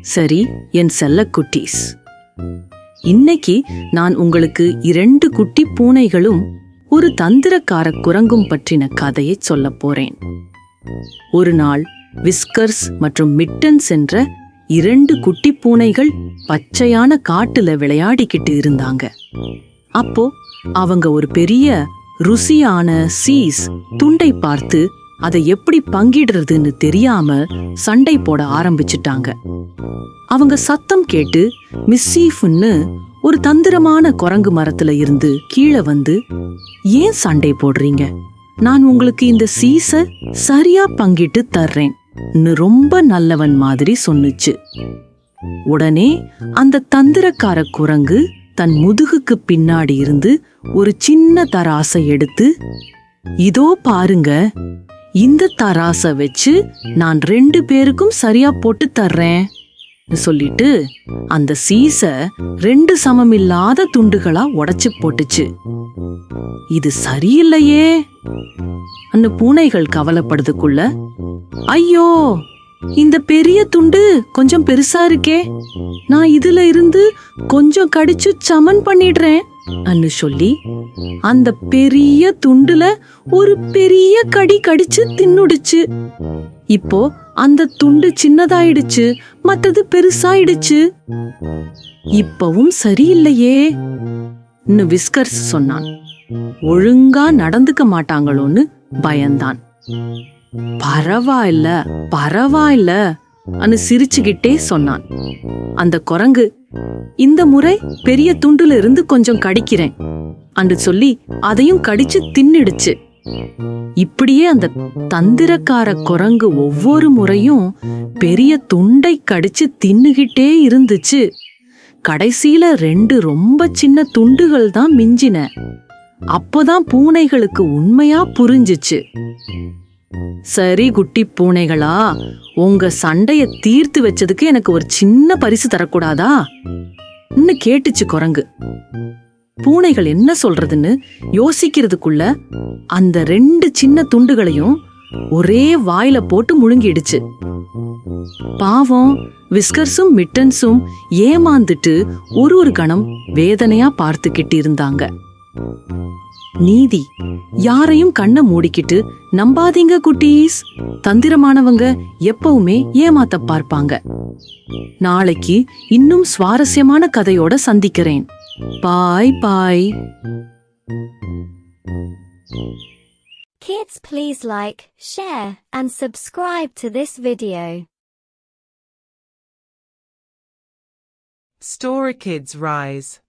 சரி என் செல்ல குட்டீஸ். இன்னைக்கு நான் உங்களுக்கு இரண்டு குட்டி பூனைகளும் ஒரு தந்திரக்கார குரங்கும் பற்றின கதையை சொல்லப் போறேன். ஒரு நாள் விஸ்கர்ஸ் மற்றும் மிட்டன்ஸ் என்ற இரண்டு குட்டி பூனைகள் பச்சையான காட்டுல விளையாடிக்கிட்டு இருந்தாங்க. அப்போ அவங்க ஒரு பெரிய ருசியான சீஸ் துண்டை பார்த்து அதை எப்படி பங்கிடுறதுன்னு தெரியாம சண்டை போட ஆரம்பிச்சிட்டாங்க. அவங்க சத்தம் கேட்டு மிஸ்ஸீஃப்னு ஒரு தந்திரமான குரங்கு மரத்துல இருந்து கீழே வந்து ஏன் சண்டை போடுறீங்க? நான் உங்களுக்கு இந்த சீச சரியா பங்கிட்டு தர்றேன் ரொம்ப நல்லவன் மாதிரி சொன்னுச்சு. உடனே அந்த தந்திரக்கார குரங்கு தன் முதுகுக்கு பின்னாடி இருந்து ஒரு சின்ன தராசை எடுத்து இதோ பாருங்க இந்த தராச வச்சு நான் ரெண்டு பேருக்கும் சரியா போட்டு தர்றேன் சொல்லிட்டு அந்த சீச ரெண்டு சமமில்லாத துண்டுகளா உடைச்சு போட்டுச்சு. இது சரியில்லையே. அந்த பூனைகள் கவலைப்படுறதுக்குள்ள ஐயோ இந்த பெரிய துண்டு கொஞ்சம் பெருசா இருக்கே. நான் இதுல இருந்து கொஞ்சம் கடிச்சு சமன் பண்ணிடுறேன். அன்னு சொல்லி அந்த பெரிய துண்டுல ஒரு பெரிய கடி கடிச்சு தின்னுடுச்சு. இப்போ அந்த துண்டு சின்னதாயிடுச்சு மத்தது பெருசாயிடுச்சு. இப்பவும் சரியில்லையே விஸ்கர்ஸ் சொன்னான். ஒழுங்கா நடந்துக்க மாட்டாங்களோன்னு பயந்தான். பரவாயில்ல பரவாயில்ல அனு சிரிச்சுக்கிட்டே சொன்னான். அந்த குரங்கு இந்த முறை பெரிய துண்டுல இருந்து கொஞ்சம் கடிக்கிறேன் அன்று சொல்லி அதையும் கடிச்சு தின்னுடுச்சு. இப்படியே அந்த தந்திரக்கார குரங்கு ஒவ்வொரு முறையும் பெரிய துண்டை கடிச்சு தின்னுகிட்டே இருந்துச்சு. கடைசியில ரெண்டு ரொம்ப சின்ன துண்டுகள் தான் மிஞ்சின. அப்போதான் பூனைகளுக்கு உண்மையா புரிஞ்சுச்சு. சரி குட்டி பூனைகளா உங்க சண்டைய தீர்த்து வச்சதுக்கு எனக்கு ஒரு சின்ன பரிசு தரக்கூடாதா? இன்னும் கேட்டுச்சு குரங்கு. பூனைகள் என்ன சொல்றதுன்னு யோசிக்கிறதுக்குள்ள அந்த ரெண்டு சின்ன துண்டுகளையும் ஒரே வாயில போட்டு முழுங்கிடுச்சு. பாவம் விஸ்கர்ஸும் மிட்டன்ஸும் ஏமாந்துட்டு ஒரு ஒரு கணம் வேதனையா பார்த்துக்கிட்டு இருந்தாங்க. நீதி. யாரையும் கண்ணை மூடிக்கிட்டு நம்பாதீங்க குட்டீஸ். தந்திரமானவங்க எப்பவுமே ஏமாத்த பார்ப்பாங்க. நாளைக்கு இன்னும் சுவாரஸ்யமான கதையோட சந்திக்கிறேன். பாய் பாய். Kids please like, share and subscribe to this video. Story Kids Rise.